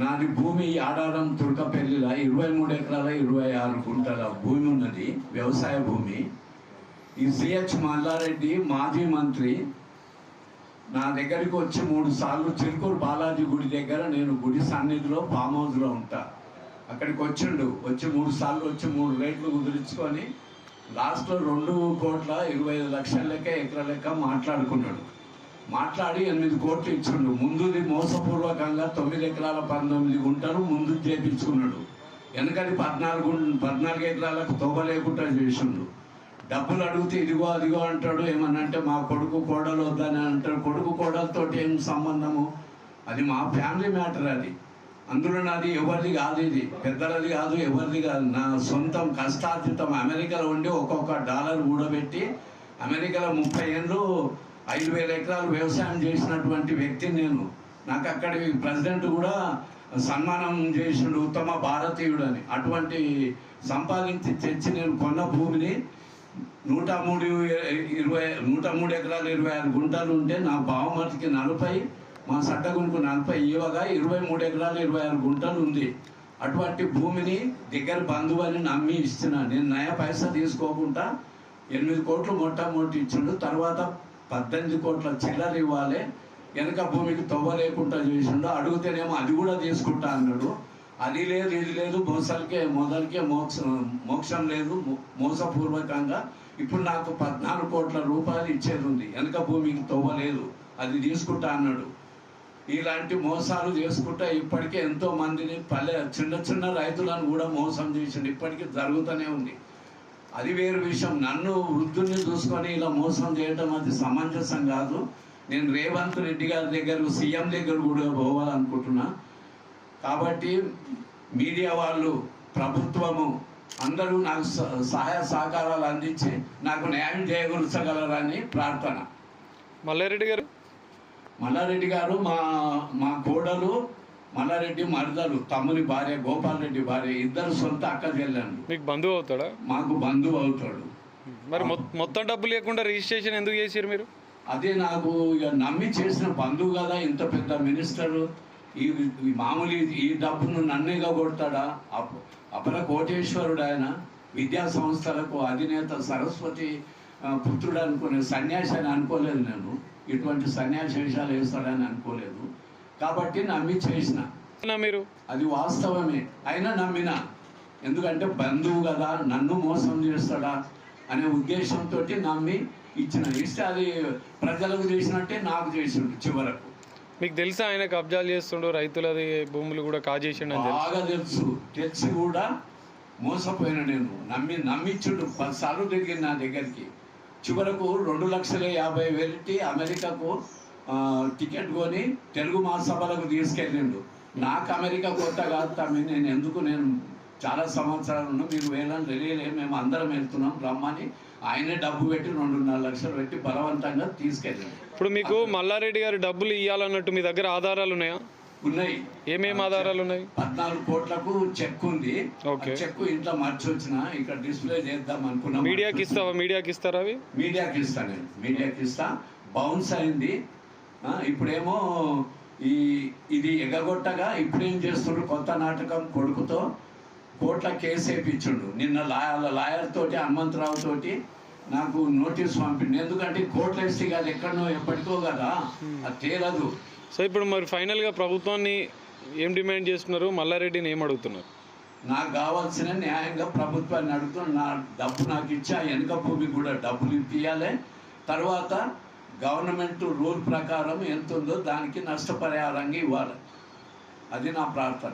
నాది భూమి ఆడారం తుర్కపల్లిలో ఇరవై మూడు ఎకరాల ఇరవై ఆరు గుంటల భూమి ఉన్నది వ్యవసాయ భూమి. ఈ సిహెచ్ మల్లారెడ్డి మాజీ మంత్రి. నా దగ్గరికి వచ్చి మూడు సార్లు చిరుకూరు బాలాజీ గుడి దగ్గర నేను గుడి సన్నిధిలో ఫామ్ హౌస్లో ఉంటా. అక్కడికి వచ్చిండు వచ్చి మూడు సార్లు వచ్చి మూడు రేట్లు కుదిరించుకొని లాస్ట్లో రెండు కోట్ల ఇరవై ఐదు లక్షల లెక్క ఎకర లెక్క మాట్లాడుకున్నాడు. మాట్లాడి ఎనిమిది కోట్లు ఇచ్చిండు. ముందుది మోసపూర్వకంగా తొమ్మిది ఎకరాల పంతొమ్మిది గుంటలు ముందు చేపించుకున్నాడు. వెనకది పద్నాలుగు పద్నాలుగు ఎకరాలకు తొవ్వ లేకుండా చేసిండు. డబ్బులు అడిగితే ఇదిగో అదిగో అంటాడు. ఏమన్నంటే మా కొడుకు కోడలు వద్దని అంటాడు. కొడుకు కోడలతో ఏం సంబంధము? అది మా ఫ్యామిలీ మ్యాటర్ అది. అందులో నాది ఎవరిది కాదు ఇది. పెద్దలది కాదు ఎవరిది కాదు. నా సొంతం కష్టార్జితం అమెరికాలో ఉండి ఒక్కొక్క డాలర్ కూడబెట్టి అమెరికాలో ముప్పై ఏళ్ళు ఐదు వేల ఎకరాలు వ్యవసాయం చేసినటువంటి వ్యక్తి నేను. నాకు అక్కడి ప్రెసిడెంట్ కూడా సన్మానం చేసిండు ఉత్తమ భారతీయుడు అని అటువంటి సంపాదించి తెచ్చి నేను కొన్న భూమిని నూట మూడు ఇరవై నూట మూడు ఎకరాలు ఇరవై ఆరు గుంటలు ఉంటే నా బావమతికి నలభై మా సడ్డగుంకు నలభై ఇవ్వగా ఇరవై మూడు ఎకరాలు ఇరవై ఆరు గుంటలు ఉంది. అటువంటి భూమిని దగ్గర బంధువు అని నమ్మి ఇస్తున్నాను నేను నయా పైసా తీసుకోకుండా ఎనిమిది కోట్లు మొట్టమొదటి ఇచ్చిండు. తర్వాత పద్దెనిమిది కోట్ల చిల్లర ఇవ్వాలి. వెనక భూమికి తవ్వ లేకుండా చేసిండు. అడిగితేనేమో అది కూడా తీసుకుంటా అన్నాడు. అది లేదు ఇది లేదు మోసాలకే మొదలకే మోక్షం మోక్షం లేదు మోసపూర్వకంగా. ఇప్పుడు నాకు పద్నాలుగు కోట్ల రూపాయలు ఇచ్చేది ఉంది. వెనక భూమికి తవ్వ లేదు. అది తీసుకుంటా అన్నాడు. ఇలాంటి మోసాలు చేసుకుంటా ఇప్పటికే ఎంతో మందిని పల్లె చిన్న చిన్న రైతులను కూడా మోసం చేసిండు. ఇప్పటికీ జరుగుతూనే ఉంది. అది వేరు విషయం. నన్ను వృద్ధుల్ని చూసుకొని ఇలా మోసం చేయడం అది సమంజసం కాదు. నేను రేవంత్ రెడ్డి గారి దగ్గర సీఎం దగ్గర కూడా పోవాలనుకుంటున్నా. కాబట్టి మీడియా వాళ్ళు ప్రభుత్వము అందరూ నాకు సహాయ సహకారాలు అందించి నాకు న్యాయం చేయగలుచగలరని ప్రార్థన. మల్లారెడ్డి గారు. మల్లారెడ్డి గారు మా మా కోడలు మల్లారెడ్డి మరదలు తమ్ముని భార్య గోపాల్ రెడ్డి భార్య ఇద్దరు సొంత అక్క చెల్లెండు మీకు బంధువు అవుతాడా? మాకు బంధువు అవుతాడు. మరి మొత్తం డబ్బు లేకుండా రిజిస్ట్రేషన్ ఎందుకు చేసారు మీరు? అదే నాకు ఇక నమ్మి చేసిన బంధువు కదా ఇంత పెద్ద మినిస్టర్. ఈ మామూలు ఈ- డబ్బును నన్నేగా కొడతాడా అప- అపర కోటేశ్వరుడు ఆయన విద్యా సంస్థలకు అధినేత సరస్వతి పుత్రుడు అనుకునే సన్యాసి అని అనుకోలేదు నేను. ఇటువంటి సన్యాసి వేషాలు వేస్తాడని అనుకోలేదు. కాబట్టి నమ్మి చేసిన. మీరు? అది వాస్తవమే. అయినా నమ్మిన. ఎందుకంటే బంధువు కదా నన్ను మోసం చేస్తాడా అనే ఉద్దేశంతో నమ్మి ఇచ్చిన. ఇస్తే అది ప్రజలకు చేసినట్టే నాకు చేసిండు చివరకు. మీకు తెలుసా ఆయన కబ్జాలు చేస్తుండు రైతులది భూములు కూడా కాజేసిండు బాగా తెలుసు. తెలిసి కూడా మోసపోయిన నేను. నమ్మి నమ్మించుడు పదిసార్లు తిరిగి నా దగ్గరికి. చివరకు రెండు లక్షల యాభై వేలకి అమెరికాకు టికెట్ కొని తెలుగు మహాసభలకు తీసుకెళ్ళిండు. నాకు అమెరికా కొత్త కాదు తమ్మి నేను ఎందుకు నేను చాలా సంవత్సరాలు ఉన్నా మీరు వేలని తెలియలే మేము అందరం వెళ్తున్నాం రమ్మని ఆయనే డబ్బు పెట్టి రెండున్నర లక్షలు పెట్టి బలవంతంగా తీసుకెళ్ళిండు. ఇప్పుడు మీకు మల్లారెడ్డి గారు డబ్బులు ఇవ్వాలన్నట్టు మీ దగ్గర ఆధారాలు ఉన్నాయా? ఉన్నాయి. ఏమేం ఆధారాలు ఉన్నాయి? పద్నాలుగు కోట్లకు చెక్ ఉంది. చెక్ ఇంట్లో మర్చి వచ్చిన ఇక్కడ డిస్ప్లే చేద్దాం అనుకున్నా. మీడియాకి ఇస్తావా? మీడియాకి ఇస్తారా అవి? మీడియాకి ఇస్తా నేను. మీడియాకి ఇస్తా. బౌన్స్ అయింది. ఇప్పుడేమో ఈ ఇది ఎగగొట్టగా ఇప్పుడేం చేస్తుండ్రు? కొత్త నాటకం కొడుకుతో కోర్టుల కేసు వేయించుండు నిన్న లాయర్ లాయర్ తోటి హనుమంతరావు తోటి నాకు నోటీస్ పంపిండు. ఎందుకంటే కోర్టులో వేస్తే అది ఎక్కడనో ఎప్పటికో కదా అది తేలదు. సో ఇప్పుడు మరి ఫైనల్గా ప్రభుత్వాన్ని ఏం డిమాండ్ చేస్తున్నారు? మల్లారెడ్డిని ఏం అడుగుతున్నారు? నాకు కావాల్సిన న్యాయంగా ప్రభుత్వాన్ని అడుగుతూ నా డబ్బు నాకు ఇచ్చా. వెనుక భూమి కూడా డబ్బులు ఇప్పియాలి. తర్వాత గవర్నమెంట్ రూల్ ప్రకారం ఎంత ఉందో దానికి నష్టపరిహారంగా ఇవ్వాలి. అది నా ప్రార్థన.